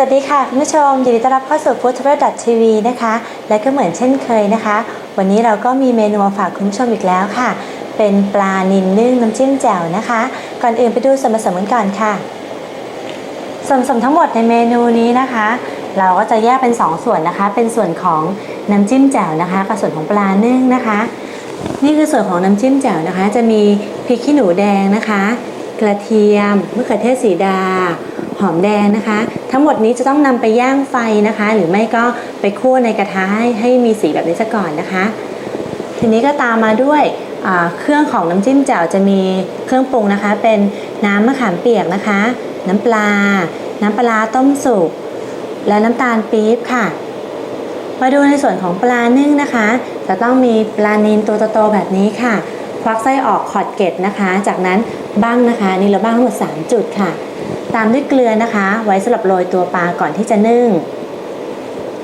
สวัสดีค่ะคุณผู้ชมยินดีต้อนรับเข้าสู่ Food Travel TV นะคะ และก็เหมือนเช่นเคยนะคะ วันนี้เราก็มีเมนูมาฝากคุณผู้ชมอีกแล้วค่ะ เป็นปลานิลนึ่งน้ำจิ้มแจ่วนะคะ ก่อนอื่นไปดูส่วนผสมกันก่อนค่ะส่วนผสมทั้งหมดในเมนูนี้นะคะ เราก็จะแยกเป็น 2 ส่วนนะคะ เป็นส่วนของน้ำจิ้มแจ่วนะคะ กับส่วนของปลานึ่งนะคะ นี่คือส่วนของน้ำจิ้มแจ่วนะคะ จะมีพริกขี้หนูแดงนะคะ กระเทียมมะเขือเทศสีดา หอมแดงนะคะ ทั้งหมดนี้จะต้องนำไปย่างไฟนะคะ หรือไม่ก็ไปคั่วในกระทะให้ให้มีสีแบบนี้ซะก่อนนะคะ ทีนี้ก็ตามมาด้วยเครื่องของน้ำจิ้มแจ่วจะมีเครื่องปรุงนะคะ เป็นน้ำมะขามเปียกนะคะ น้ำปลา น้ำปลาต้มสุกและน้ำตาลปี๊บค่ะ มาดูในส่วนของปลานึ่งนะคะ จะต้องมีปลานิลตัวโตๆแบบนี้ค่ะควักไส้ออกขอดเกล็ดนะคะ จากนั้นบ้างนะคะนี่เราบ้างทั้งหมด 3 จุดค่ะ ตามด้วยเกลือนะคะ ไว้สำหรับโรยตัวปลาก่อนที่จะนึ่ง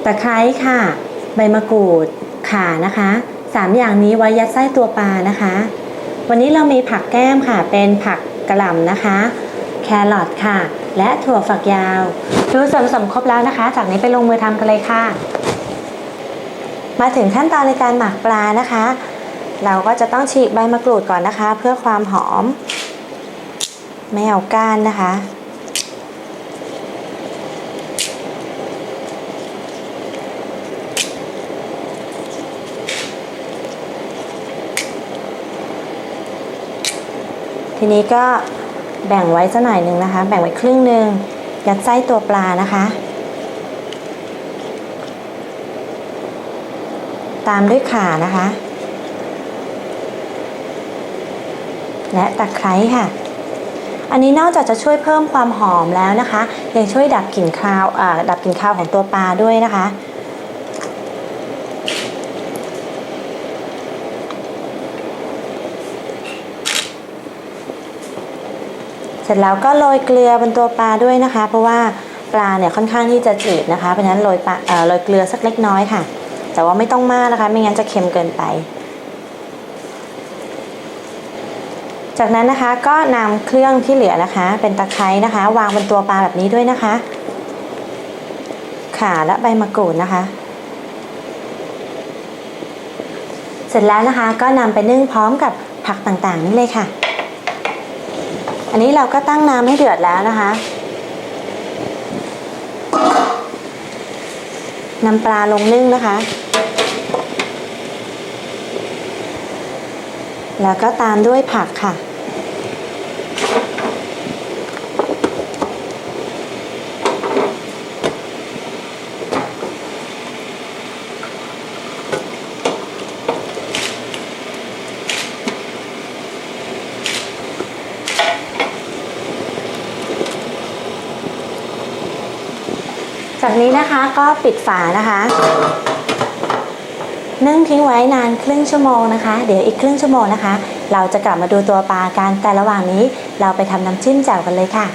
ตะไคร้ค่ะ ใบมะกรูด ข่านะคะสามอย่างนี้ไว้ยัดไส้ตัวปลานะคะ วันนี้เรามีผักแก้มค่ะ เป็นผักกระหล่ำนะคะ แครอทค่ะ และถั่วฝักยาว ดูส่วนผสมครบแล้วนะคะ จากนี้ไปลงมือทำกันเลยค่ะ มาถึงขั้นตอนในการหมักปลานะคะ เราก็จะต้องฉีกใบมะกรูดก่อนนะคะ เพื่อความหอม ไม่เอาก้านนะคะ ทีนี้ก็แบ่งไว้สักหน่อยหนึ่งนะคะ แบ่งไว้ครึ่งหนึ่งยัดไส้ตัวปลานะคะ ตามด้วยข่านะคะ และตะไคร้ค่ะ อันนี้นอกจากจะช่วยเพิ่มความหอมแล้วนะคะ ยังช่วยดับกลิ่นคาวดับกลิ่นคาวของตัวปลาด้วยนะคะ เสร็จแล้วก็โรยเกลือบนตัวปลาด้วยนะคะ เพราะว่าปลาเนี่ยค่อนข้างที่จะจืดนะคะเพราะฉะนั้นโรยปลาเอ่อโรยเกลือสักเล็กน้อยค่ะ แต่ว่าไม่ต้องมากนะคะ ไม่งั้นจะเค็มเกินไป จากนั้นนะคะก็นำเครื่องที่เหลือนะคะ เป็นตะไคร้นะคะ วางบนตัวปลาแบบนี้ด้วยนะคะข่าและใบมะกรูดนะคะ เสร็จแล้วนะคะก็นำไปนึ่งพร้อมกับผักต่างๆนี่เลยค่ะ อันนี้เราก็ตั้งน้ำให้เดือดแล้วนะคะ นำปลาลงนึ่งนะคะ แล้วก็ตามด้วยผักค่ะ จากนี้นะคะก็ปิดฝานะคะ นึ่งทิ้งไว้นานครึ่งชั่วโมงนะคะ เดี๋ยวอีกครึ่งชั่วโมงนะคะ เราจะกลับมาดูตัวปลากันแต่ระหว่างนี้เราไปทำน้ำจิ้มแจ่วกันเลยค่ะ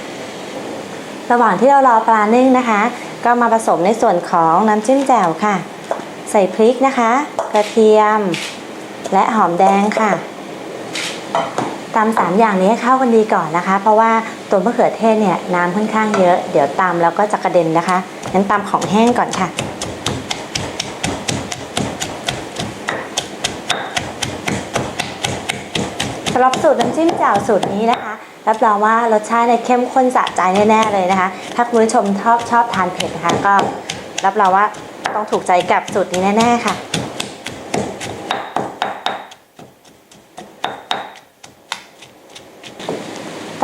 ระหว่างที่เรารอปลานึ่งนะคะ ก็มาผสมในส่วนของน้ำจิ้มแจ่วค่ะ ใส่พริกนะคะ กระเทียม และหอมแดงค่ะตำสามอย่างนี้เข้ากันดีก่อนนะคะ เพราะว่า ตัวมะเขือเทศเนี่ยน้ำค่อนข้างเยอะ เดี๋ยวตำแล้วก็จะกระเด็นนะคะงั้นตำของแห้งก่อนค่ะ สำหรับสูตรน้ำจิ้มแจ่วสูตรนี้นะคะ รับรองว่ารสชาติเนี่ยเข้มข้นสะใจแน่ๆเลยนะคะ ถ้าคุณผู้ชมชอบชอบทานเผ็ดนะคะก็รับรองว่าต้องถูกใจกับสูตรนี้แน่ๆค่ะ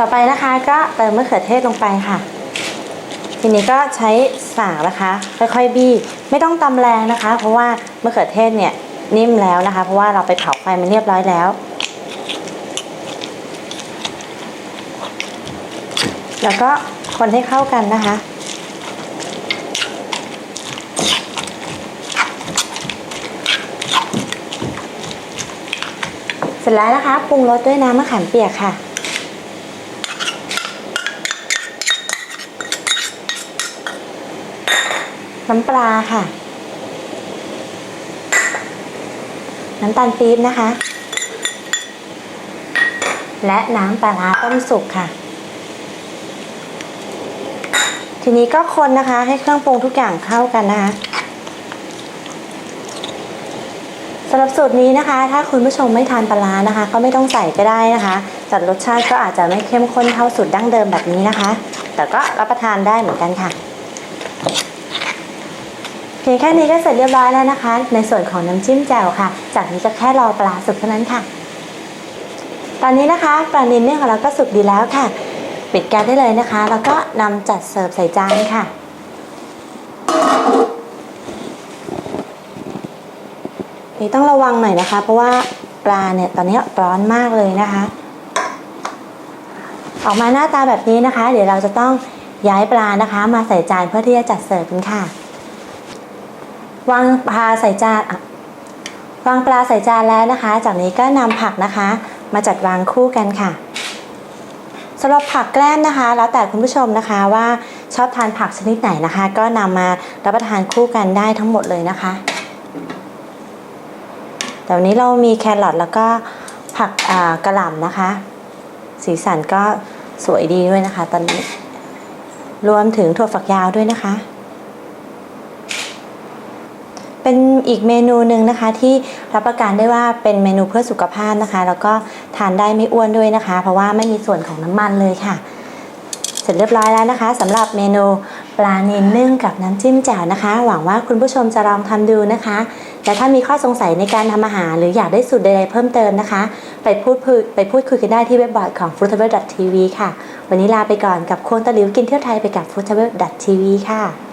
ต่อไปนะคะก็เติมมะเขือเทศลงไปค่ะ ทีนี้ก็ใช้สากนะคะ ค่อยๆบี้ไม่ต้องตำแรงนะคะ เพราะว่ามะเขือเทศเนี่ยนิ่มแล้วนะคะ เพราะว่าเราไปเผาไฟมันเรียบร้อยแล้ว แล้วก็คนให้เข้ากันนะคะ เสร็จแล้วนะคะปรุงรสด้วยน้ำมะขามเปียกค่ะ น้ำปลาค่ะ น้ำตาลปี๊บนะคะ และน้ำปลาต้มสุกค่ะ ทีนี้ก็คนนะคะ ให้เครื่องปรุงทุกอย่างเข้ากันนะคะสำหรับสูตรนี้นะคะ ถ้าคุณผู้ชมไม่ทานปลานะคะ ก็ไม่ต้องใส่ก็ได้นะคะ จัดรสชาติก็อาจจะไม่เข้มข้นเท่าสูตรดั้งเดิมแบบนี้นะคะ แต่ก็รับประทานได้เหมือนกันค่ะ แค่นี้ก็เสร็จเรียบร้อยแล้วนะคะ ในส่วนของน้ำจิ้มแจ่วค่ะ จากนี้ก็แค่รอปลาสุกเท่านั้นค่ะ ตอนนี้นะคะปลานิลเนี่ยของเราก็สุกดีแล้วค่ะ ปิดแก๊สได้เลยนะคะ แล้วก็นำจัดเสิร์ฟใส่จานค่ะนี่ต้องระวังหน่อยนะคะ เพราะว่าปลาเนี่ยตอนนี้ร้อนมากเลยนะคะ ออกมาหน้าตาแบบนี้นะคะ เดี๋ยวเราจะต้องย้ายปลานะคะ มาใส่จานเพื่อที่จะจัดเสิร์ฟกันค่ะ วางปลาใส่จานวางปลาใส่จานแล้วนะคะ จากนี้ก็นำผักนะคะ มาจัดวางคู่กันค่ะสำหรับผักแกล้มนะคะ แล้วแต่คุณผู้ชมนะคะว่าชอบทานผักชนิดไหนนะคะ ก็นำมารับประทานคู่กันได้ทั้งหมดเลยนะคะแต่วันนี้เรามีแครอทแล้วก็ผักกระหล่ำนะคะ สีสันก็สวยดีด้วยนะคะ ตอนนี้ รวมถึงถั่วฝักยาวด้วยนะคะ เป็นอีกเมนูหนึ่งนะคะ ที่รับประกันได้ว่าเป็นเมนูเพื่อสุขภาพนะคะ แล้วก็ทานได้ไม่อ้วนด้วยนะคะ เพราะว่าไม่มีส่วนของน้ำมันเลยค่ะ เสร็จเรียบร้อยแล้วนะคะสำหรับเมนูปลาเนนนึ่งกับน้ำจิ้มแจ่วนะคะ หวังว่าคุณผู้ชมจะลองทำดูนะคะและถ้ามีข้อสงสัยในการทำอาหาร หรืออยากได้สูตรใดๆเพิ่มเติมนะคะ ไปพูดคุยไปพูดคุยกันได้ที่เว็บบอร์ดของ f o o d t a b l e t v ค่ะ วันนี้ลาไปก่อนกับโครงตะหลิวกินเที่ยวไทยไปกับ f o o d t a b l e t v ค่ะ